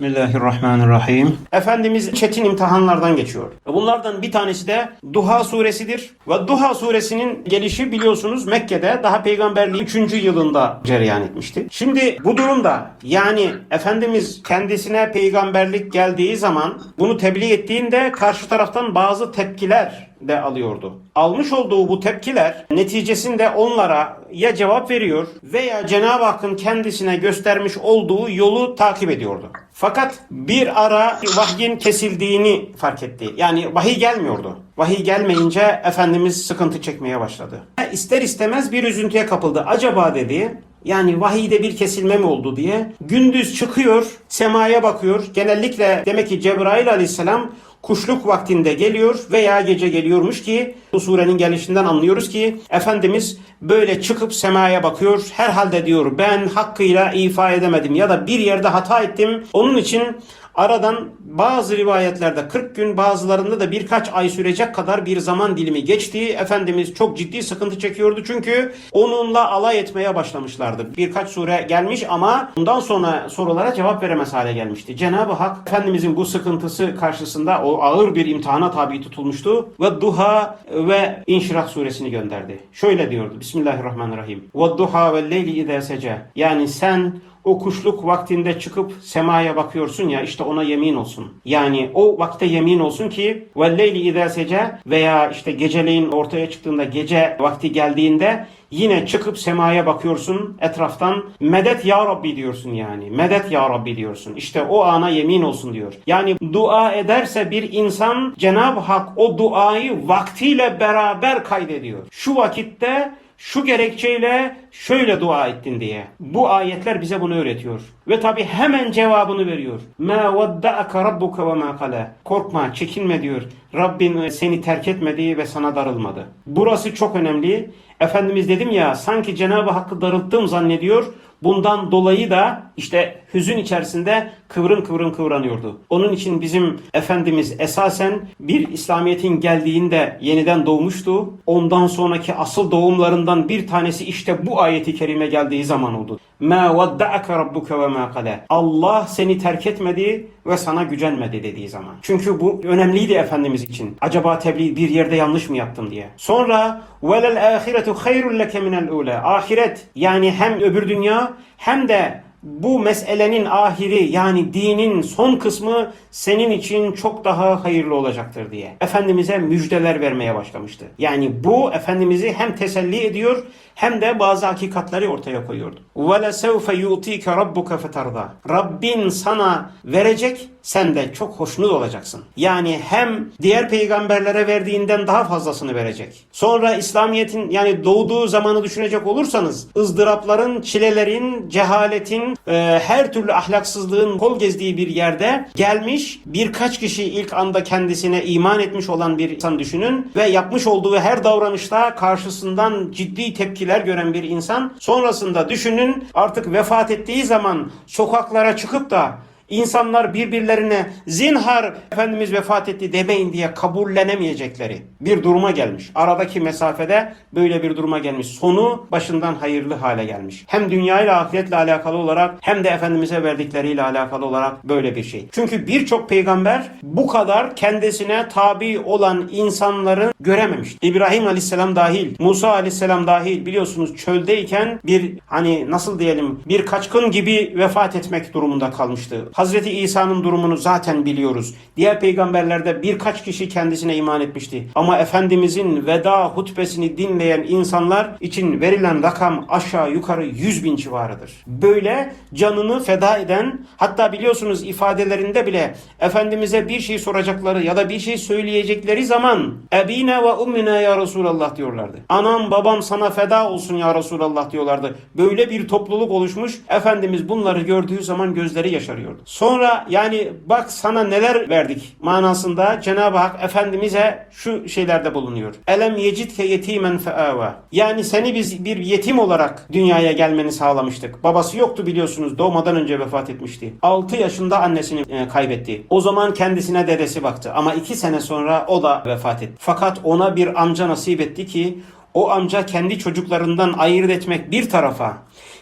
Bismillahirrahmanirrahim. Efendimiz çetin imtihanlardan geçiyor. Bunlardan bir tanesi de Duha suresidir. Ve Duha suresinin gelişi biliyorsunuz Mekke'de daha peygamberliği 3. yılında cereyan etmişti. Şimdi bu durumda yani Efendimiz kendisine peygamberlik geldiği zaman bunu tebliğ ettiğinde karşı taraftan bazı tepkiler de alıyordu. Almış olduğu bu tepkiler neticesinde onlara ya cevap veriyor veya Cenab-ı Hakk'ın kendisine göstermiş olduğu yolu takip ediyordu. Fakat bir ara vahyin kesildiğini fark etti. Yani vahiy gelmiyordu. Vahiy gelmeyince Efendimiz sıkıntı çekmeye başladı. İster istemez bir üzüntüye kapıldı. Acaba dedi yani vahiyde bir kesilme mi oldu diye. Gündüz çıkıyor, semaya bakıyor. Genellikle demek ki Cebrail aleyhisselam kuşluk vaktinde geliyor veya gece geliyormuş ki bu surenin gelişinden anlıyoruz ki Efendimiz böyle çıkıp semaya bakıyor. Herhalde diyor ben hakkıyla ifa edemedim ya da bir yerde hata ettim. Onun için aradan bazı rivayetlerde 40 gün bazılarında da birkaç ay sürecek kadar bir zaman dilimi geçti. Efendimiz çok ciddi sıkıntı çekiyordu çünkü onunla alay etmeye başlamışlardı. Birkaç sure gelmiş ama bundan sonra sorulara cevap veremez hale gelmişti. Cenab-ı Hak Efendimizin bu sıkıntısı karşısında o ağır bir imtihana tabi tutulmuştu ve Duha ve İnşirah suresini gönderdi. Şöyle diyordu Bismillahirrahmanirrahim. Ve duha ve leyli idâ sece. Yani sen o kuşluk vaktinde çıkıp semaya bakıyorsun ya işte ona yemin olsun. Yani o vakte yemin olsun ki velleyli idâ sece veya işte geceleyin ortaya çıktığında gece vakti geldiğinde yine çıkıp semaya bakıyorsun etraftan medet ya Rabbi diyorsun yani. Medet ya Rabbi diyorsun. İşte o ana yemin olsun diyor. Yani dua ederse bir insan Cenab-ı Hak o duayı vaktiyle beraber kaydediyor. Şu vakitte şu gerekçeyle şöyle dua ettin diye. Bu ayetler bize bunu öğretiyor. Ve tabi hemen cevabını veriyor. Ma vadda'aka rabbuka ve ma kala. Korkma, çekinme diyor. Rabbin seni terk etmedi ve sana darılmadı. Burası çok önemli. Efendimiz dedim ya sanki Cenab-ı Hakk'ı darılttım zannediyor. Bundan dolayı da işte hüzün içerisinde kıvrın kıvrın kıvranıyordu. Onun için bizim Efendimiz esasen bir İslamiyet'in geldiğinde yeniden doğmuştu. Ondan sonraki asıl doğumlarından bir tanesi işte bu ayeti kerime geldiği zaman oldu. Vadda'aka rabbuka ve ma kala. Allah seni terk etmedi ve sana gücenmedi dediği zaman. Çünkü bu önemliydi Efendimiz için. Acaba tebliğ bir yerde yanlış mı yaptım diye. Sonra velel ahiretu hayrun leke minel ula. Ahiret yani hem öbür dünya hem de bu meselenin ahiri yani dinin son kısmı senin için çok daha hayırlı olacaktır diye. Efendimiz'e müjdeler vermeye başlamıştı. Yani bu Efendimiz'i hem teselli ediyor hem de bazı hakikatleri ortaya koyuyordu. وَلَسَوْفَ يُؤْتِيكَ رَبُّكَ فَتَرْضَى Rabbin sana verecek sen de çok hoşnut olacaksın. Yani hem diğer peygamberlere verdiğinden daha fazlasını verecek. Sonra İslamiyet'in yani doğduğu zamanı düşünecek olursanız ızdırapların, çilelerin, cehaletin, e, her türlü ahlaksızlığın kol gezdiği bir yerde gelmiş birkaç kişi ilk anda kendisine iman etmiş olan bir insan düşünün ve yapmış olduğu her davranışta karşısından ciddi tepkiler gören bir insan sonrasında düşünün artık vefat ettiği zaman sokaklara çıkıp da İnsanlar birbirlerine zinhar Efendimiz vefat etti demeyin diye kabullenemeyecekleri bir duruma gelmiş. Aradaki mesafede böyle bir duruma gelmiş. Sonu başından hayırlı hale gelmiş. Hem dünya ile ahiretle alakalı olarak hem de Efendimiz'e verdikleriyle alakalı olarak böyle bir şey. Çünkü birçok peygamber bu kadar kendisine tabi olan insanları görememiş. İbrahim Aleyhisselam dahil, Musa Aleyhisselam dahil biliyorsunuz çöldeyken bir hani nasıl diyelim bir kaçkın gibi vefat etmek durumunda kalmıştı. Hazreti İsa'nın durumunu zaten biliyoruz. Diğer peygamberlerde birkaç kişi kendisine iman etmişti. Ama Efendimizin veda hutbesini dinleyen insanlar için verilen rakam aşağı yukarı 100 bin civarıdır. Böyle canını feda eden hatta biliyorsunuz ifadelerinde bile Efendimiz'e bir şey soracakları ya da bir şey söyleyecekleri zaman Ebine ve ummine ya Resulallah diyorlardı. Anam babam sana feda olsun ya Resulallah diyorlardı. Böyle bir topluluk oluşmuş. Efendimiz bunları gördüğü zaman gözleri yaşarıyordu. Sonra yani bak sana neler verdik manasında Cenab-ı Hak Efendimiz'e şu şeylerde bulunuyor. Elem yecitke yetimen feava. Yani seni biz bir yetim olarak dünyaya gelmeni sağlamıştık. Babası yoktu biliyorsunuz doğmadan önce vefat etmişti. 6 yaşında annesini e, kaybetti. O zaman kendisine dedesi baktı ama 2 sene sonra o da vefat etti. Fakat ona bir amca nasip etti ki o amca kendi çocuklarından ayırt etmek bir tarafa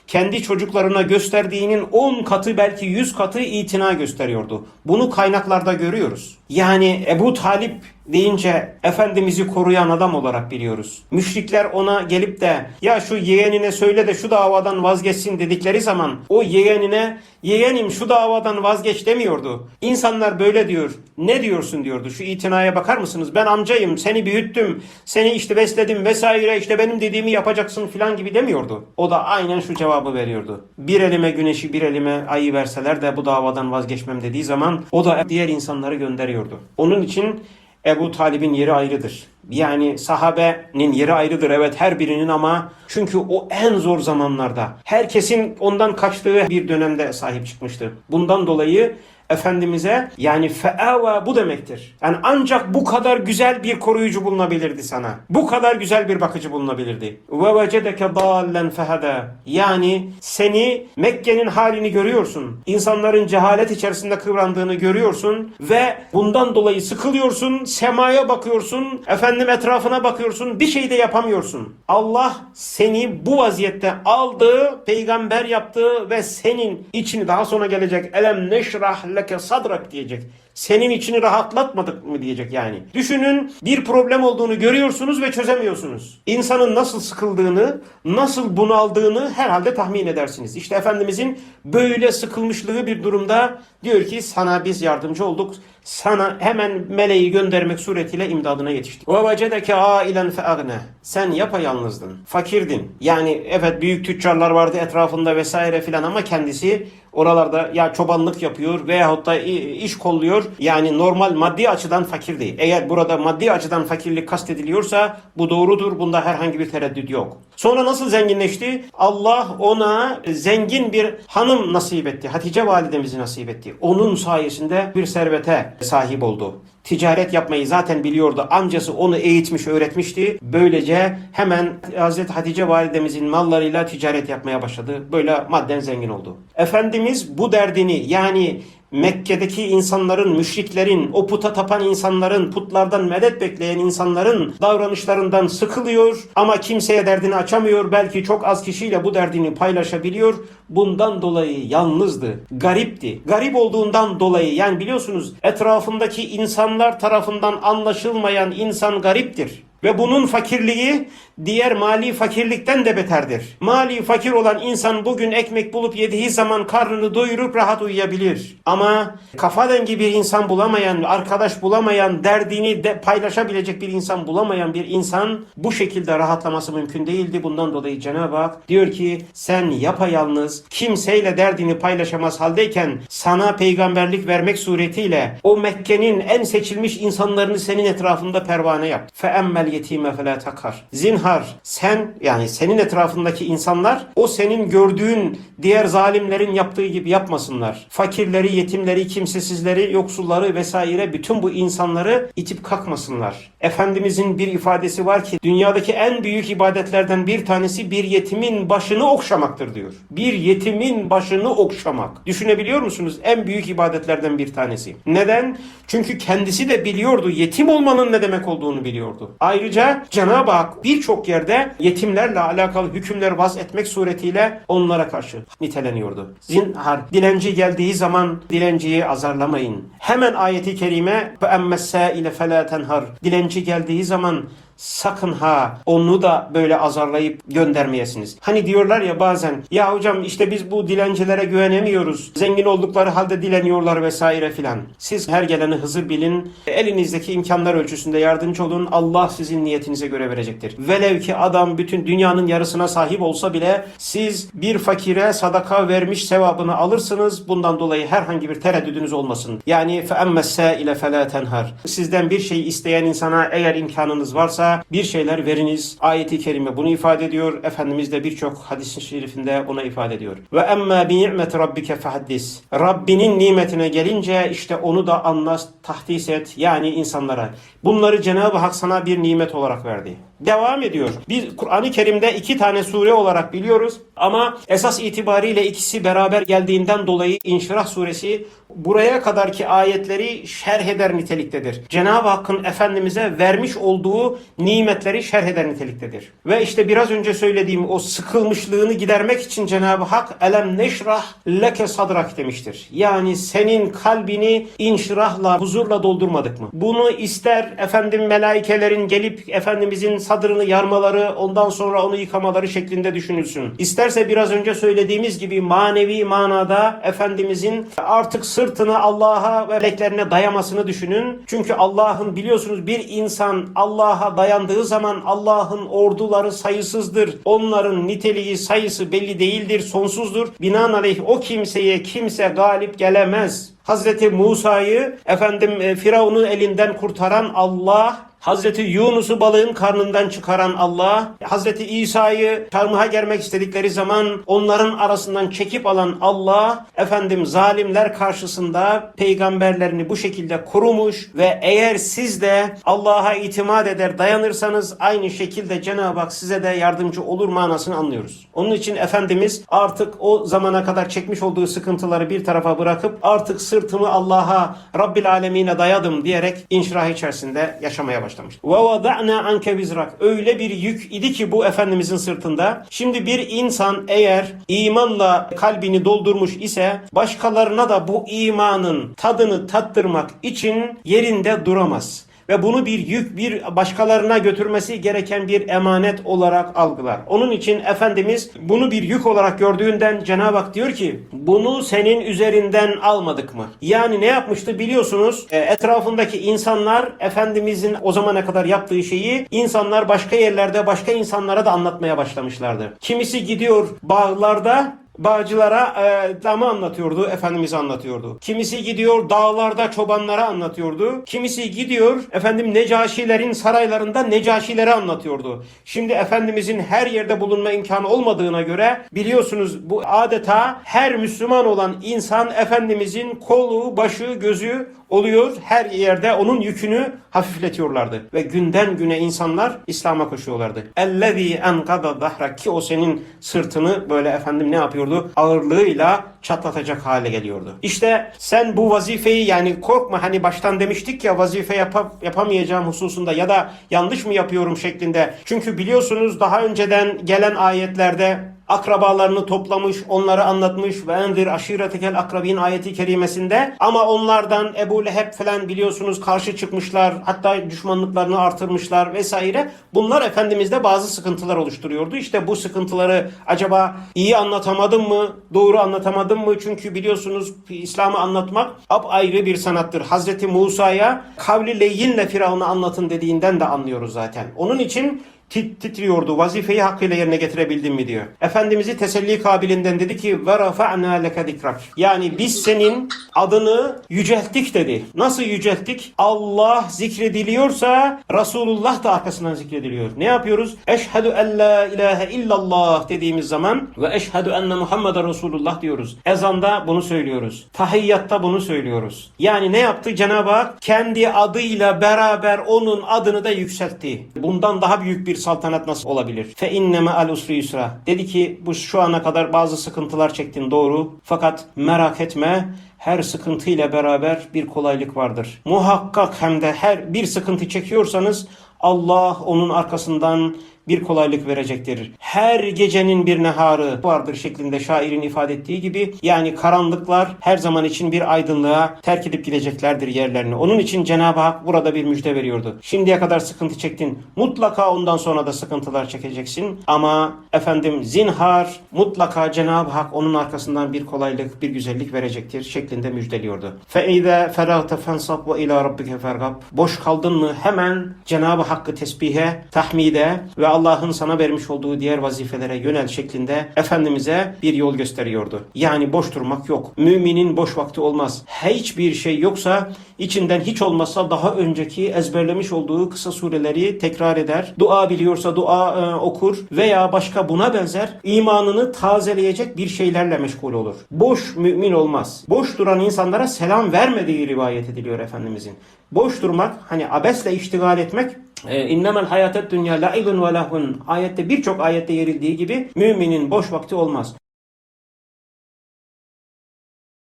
kendi çocuklarına gösterdiğinin 10 katı belki 100 katı itina gösteriyordu. Bunu kaynaklarda görüyoruz. Yani Ebu Talip deyince Efendimiz'i koruyan adam olarak biliyoruz. Müşrikler ona gelip de ya şu yeğenine söyle de şu davadan vazgeçsin dedikleri zaman o yeğenine yeğenim şu davadan vazgeç demiyordu. İnsanlar böyle diyor. Ne diyorsun diyordu. Şu itinaya bakar mısınız? Ben amcayım, seni büyüttüm, seni işte besledim vesaire işte benim dediğimi yapacaksın filan gibi demiyordu. O da aynen şu cevabı veriyordu. Bir elime güneşi bir elime ayı verseler de bu davadan vazgeçmem dediği zaman o da diğer insanları gönderiyordu. Onun için Ebu Talib'in yeri ayrıdır. Yani sahabenin yeri ayrıdır evet her birinin ama çünkü o en zor zamanlarda herkesin ondan kaçtığı bir dönemde sahip çıkmıştı. Bundan dolayı Efendimiz'e yani feava bu demektir. Yani ancak bu kadar güzel bir koruyucu bulunabilirdi sana. Bu kadar güzel bir bakıcı bulunabilirdi. Ve vecedeke dallen fehada. Yani seni Mekke'nin halini görüyorsun. İnsanların cehalet içerisinde kıvrandığını görüyorsun ve bundan dolayı sıkılıyorsun. Semaya bakıyorsun. Efendim etrafına bakıyorsun. Bir şey de yapamıyorsun. Allah seni bu vaziyette aldı, peygamber yaptı ve senin içini daha sonra gelecek elem neşrah leke sadrak diyecek. Senin içini rahatlatmadık mı diyecek yani. Düşünün bir problem olduğunu görüyorsunuz ve çözemiyorsunuz. İnsanın nasıl sıkıldığını, nasıl bunaldığını herhalde tahmin edersiniz. İşte Efendimizin böyle sıkılmışlığı bir durumda diyor ki sana biz yardımcı olduk. Sana hemen meleği göndermek suretiyle imdadına yetiştik. Vecedeke ailen feagne. Sen yapayalnızdın. Fakirdin. Yani evet büyük tüccarlar vardı etrafında vesaire filan ama kendisi oralarda ya çobanlık yapıyor veyahut da iş kolluyor. Yani normal maddi açıdan fakir değil. Eğer burada maddi açıdan fakirlik kastediliyorsa bu doğrudur. Bunda herhangi bir tereddüt yok. Sonra nasıl zenginleşti? Allah ona zengin bir hanım nasip etti. Hatice validemizi nasip etti. Onun sayesinde bir servete sahip oldu. Ticaret yapmayı zaten biliyordu. Amcası onu eğitmiş, öğretmişti. Böylece hemen Hazreti Hatice validemizin mallarıyla ticaret yapmaya başladı. Böyle madden zengin oldu. Efendimiz bu derdini yani Mekke'deki insanların, müşriklerin, o puta tapan insanların, putlardan medet bekleyen insanların davranışlarından sıkılıyor ama kimseye derdini açamıyor. Belki çok az kişiyle bu derdini paylaşabiliyor. Bundan dolayı yalnızdı, garipti. Garip olduğundan dolayı yani biliyorsunuz etrafındaki insanlar tarafından anlaşılmayan insan gariptir. Ve bunun fakirliği diğer mali fakirlikten de beterdir. Mali fakir olan insan bugün ekmek bulup yediği zaman karnını doyurup rahat uyuyabilir. Ama kafa dengi bir insan bulamayan, arkadaş bulamayan, derdini de paylaşabilecek bir insan bulamayan bir insan bu şekilde rahatlaması mümkün değildi. Bundan dolayı Cenab-ı Hak diyor ki sen yapayalnız kimseyle derdini paylaşamaz haldeyken sana peygamberlik vermek suretiyle o Mekke'nin en seçilmiş insanlarını senin etrafında pervane yaptı. Feemmel yetime fela takar. Zinhar sen yani senin etrafındaki insanlar o senin gördüğün diğer zalimlerin yaptığı gibi yapmasınlar. Fakirleri, yetimleri, kimsesizleri, yoksulları vesaire bütün bu insanları itip kalkmasınlar. Efendimizin bir ifadesi var ki dünyadaki en büyük ibadetlerden bir tanesi bir yetimin başını okşamaktır diyor. Bir yetimin başını okşamak. Düşünebiliyor musunuz? En büyük ibadetlerden bir tanesi. Neden? Çünkü kendisi de biliyordu. Yetim olmanın ne demek olduğunu biliyordu. Ayrıca Cenab-ı Hak birçok yerde yetimlerle alakalı hükümler vaz etmek suretiyle onlara karşı niteleniyordu. Zinhar, dilenci geldiği zaman dilenciyi azarlamayın. Hemen ayeti kerime فَاَمَّ السَّائِلَ فَلَا تَنْهَرْ Dilenci geldiği zaman sakın ha onu da böyle azarlayıp göndermeyesiniz. Hani diyorlar ya bazen ya hocam işte biz bu dilencilere güvenemiyoruz. Zengin oldukları halde dileniyorlar vesaire filan. Siz her geleni hızır bilin. Elinizdeki imkanlar ölçüsünde yardımcı olun. Allah sizin niyetinize göre verecektir. Velev ki adam bütün dünyanın yarısına sahip olsa bile siz bir fakire sadaka vermiş sevabını alırsınız. Bundan dolayı herhangi bir tereddüdünüz olmasın. Yani fe'emmesse ile fela tenhar. Sizden bir şey isteyen insana eğer imkanınız varsa bir şeyler veriniz. Ayeti kerime bunu ifade ediyor. Efendimiz de birçok hadis-i şerifinde ona ifade ediyor. Ve emme bi ni'meti rabbike fehaddis. Rabbinin nimetine gelince işte onu da anlas, tahdis et. Yani insanlara. Bunları Cenab-ı Hak sana bir nimet olarak verdi. Devam ediyor. Biz Kur'an-ı Kerim'de iki tane sure olarak biliyoruz ama esas itibariyle ikisi beraber geldiğinden dolayı İnşirah suresi buraya kadarki ayetleri şerh eder niteliktedir. Cenab-ı Hakk'ın Efendimiz'e vermiş olduğu nimetleri şerh eder niteliktedir. Ve işte biraz önce söylediğim o sıkılmışlığını gidermek için Cenab-ı Hak elem neşrah leke sadrak demiştir. Yani senin kalbini inşirahla, huzurla doldurmadık mı? Bunu ister efendim melaikelerin gelip Efendimizin sadrını yarmaları, ondan sonra onu yıkamaları şeklinde düşünülsün. İsterse biraz önce söylediğimiz gibi manevi manada Efendimizin artık sırtını Allah'a ve meleklerine dayamasını düşünün. Çünkü Allah'ın biliyorsunuz bir insan Allah'a dayandığı zaman Allah'ın orduları sayısızdır. Onların niteliği sayısı belli değildir, sonsuzdur. Binaenaleyh o kimseye kimse galip gelemez. Hazreti Musa'yı efendim e, Firavun'un elinden kurtaran Allah Hazreti Yunus'u balığın karnından çıkaran Allah, Hazreti İsa'yı çarmıha germek istedikleri zaman onların arasından çekip alan Allah, efendim zalimler karşısında peygamberlerini bu şekilde korumuş ve eğer siz de Allah'a itimat eder dayanırsanız aynı şekilde Cenab-ı Hak size de yardımcı olur manasını anlıyoruz. Onun için Efendimiz artık o zamana kadar çekmiş olduğu sıkıntıları bir tarafa bırakıp artık sırtımı Allah'a Rabbil Alemine dayadım diyerek inşirah içerisinde yaşamaya başlamış. Ve vada'na anke vizrak. Öyle bir yük idi ki bu Efendimizin sırtında. Şimdi bir insan eğer imanla kalbini doldurmuş ise başkalarına da bu imanın tadını tattırmak için yerinde duramaz ve bunu bir yük, bir başkalarına götürmesi gereken bir emanet olarak algılar. Onun için Efendimiz bunu bir yük olarak gördüğünden Cenab-ı Hak diyor ki bunu senin üzerinden almadık mı? Yani ne yapmıştı biliyorsunuz e, etrafındaki insanlar Efendimizin o zamana kadar yaptığı şeyi insanlar başka yerlerde başka insanlara da anlatmaya başlamışlardı. Kimisi gidiyor bağlarda Bağcılara e, damı anlatıyordu, Efendimiz'i anlatıyordu. Kimisi gidiyor dağlarda çobanlara anlatıyordu. Kimisi gidiyor efendim Necaşilerin saraylarında Necaşilere anlatıyordu. Şimdi Efendimizin her yerde bulunma imkanı olmadığına göre biliyorsunuz bu adeta her Müslüman olan insan Efendimizin kolu, başı, gözü oluyor. Her yerde onun yükünü hafifletiyorlardı. Ve günden güne insanlar İslam'a koşuyorlardı. Ellezî enkada dahrak ki o senin sırtını böyle efendim ne yapıyordu? Ağırlığıyla çatlatacak hale geliyordu. İşte sen bu vazifeyi yani korkma hani baştan demiştik ya vazife yapa, yapamayacağım hususunda ya da yanlış mı yapıyorum şeklinde. Çünkü biliyorsunuz daha önceden gelen ayetlerde akrabalarını toplamış, onları anlatmış ve endir aşiretekel akrabin ayeti kerimesinde ama onlardan Ebu Leheb falan biliyorsunuz karşı çıkmışlar hatta düşmanlıklarını artırmışlar vesaire. Bunlar Efendimiz'de bazı sıkıntılar oluşturuyordu. İşte bu sıkıntıları acaba iyi anlatamadım mı? Doğru anlatamadım mı? Çünkü biliyorsunuz İslam'ı anlatmak ayrı bir sanattır. Hazreti Musa'ya kavli leyinle Firavun'u anlatın dediğinden de anlıyoruz zaten. Onun için tit titriyordu. Vazifeyi hakkıyla yerine getirebildin mi diyor. Efendimiz'i teselli kabilinden dedi ki ve rafa'na leke dikrak. Yani biz senin adını yücelttik dedi. Nasıl yücelttik? Allah zikrediliyorsa Resulullah da arkasından zikrediliyor. Ne yapıyoruz? Eşhedü en la ilahe illallah dediğimiz zaman ve eşhedü enne Muhammeden Resulullah diyoruz. Ezanda bunu söylüyoruz. Tahiyyatta bunu söylüyoruz. Yani ne yaptı? Cenab-ı Hak kendi adıyla beraber onun adını da yükseltti. Bundan daha büyük bir saltanat nasıl olabilir? Fe inneme al usri yusra. Dedi ki bu şu ana kadar bazı sıkıntılar çektin doğru. Fakat merak etme her sıkıntıyla beraber bir kolaylık vardır. Muhakkak hem de her bir sıkıntı çekiyorsanız Allah onun arkasından bir kolaylık verecektir. Her gecenin bir neharı vardır şeklinde şairin ifade ettiği gibi yani karanlıklar her zaman için bir aydınlığa terk edip gideceklerdir yerlerini. Onun için Cenab-ı Hak burada bir müjde veriyordu. Şimdiye kadar sıkıntı çektin. Mutlaka ondan sonra da sıkıntılar çekeceksin. Ama efendim zinhar mutlaka Cenab-ı Hak onun arkasından bir kolaylık, bir güzellik verecektir şeklinde müjdeliyordu. فَاِذَا فَرَغْتَ فَانْصَبْ وَاِلَى رَبِّكَ فَرْغَبْ Boş kaldın mı hemen Cenab-ı Hakk'ı tesbihe, tahmide ve Allah'ın sana vermiş olduğu diğer vazifelere yönel şeklinde Efendimiz'e bir yol gösteriyordu. Yani boş durmak yok. Müminin boş vakti olmaz. Hiçbir şey yoksa içinden hiç olmazsa daha önceki ezberlemiş olduğu kısa sureleri tekrar eder. Dua biliyorsa dua e, okur veya başka buna benzer imanını tazeleyecek bir şeylerle meşgul olur. Boş mümin olmaz. Boş duran insanlara selam vermediği rivayet ediliyor Efendimizin. Boş durmak hani abesle iştigal etmek İnnemel hayatet dünya laibun ve lahun ayette birçok ayette yerildiği gibi müminin boş vakti olmaz.